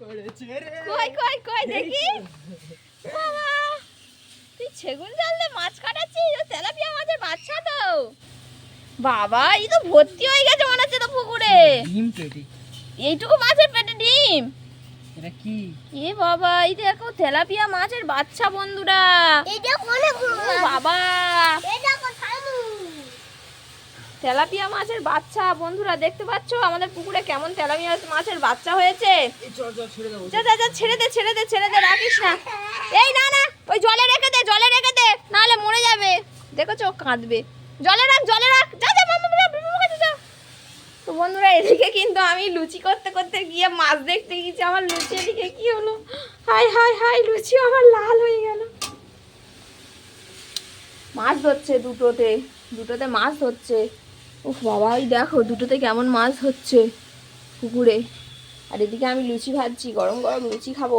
পড়েছে রে। কই কই কই দেখি। বাবা তুই সেগুন জাল দিয়ে মাছ কাটাচ্ছিস? ও তেলাপিয়া মাছের বাচ্চা তো। বাবা এই তো ভর্তি হয়ে গেছে মনে হচ্ছে তো পুকুরে। ডিম পেটি। এইটুকু মাছের পেটে ডিম? এটা কি? এ বাবা এই দেখো তেলাপিয়া মাছের বাচ্চা বন্ধুরা। এটা বাবা এটা কোথায় তেলাপিয়া মাছের বাচ্চা। বন্ধুরা দেখতে পাচ্ছো? আমাদের পুকুরে কেমন তেলাপিয়া মাছের বাচ্চা হয়েছে? যা যা যা ছেড়ে দে ছেড়ে দে ছেড়ে দে রাখিস না। এই না না ওই জলে রেখে দে জলে রেখে দে নাহলে মরে যাবে। দেখেছ কাঁদবে। জলে রাখ জলে রাখ। যা যা তো বন্ধুরা এদিকে কিন্তু আমি লুচি করতে করতে গিয়ে মাছ দেখতে গিয়েছি। আমার লুচি এদিকে কি হলো? হাই হাই হাই লুচি আমার লাল হয়ে গেল। মাছ ধরছে দুটোতে দুটোতে মাছ ধরছে। উফ বাবা ওই দেখো, দুটোতে কেমন মাছ হচ্ছে পুকুরে। আর এদিকে আমি লুচি ভাজছি, গরম গরম লুচি খাব।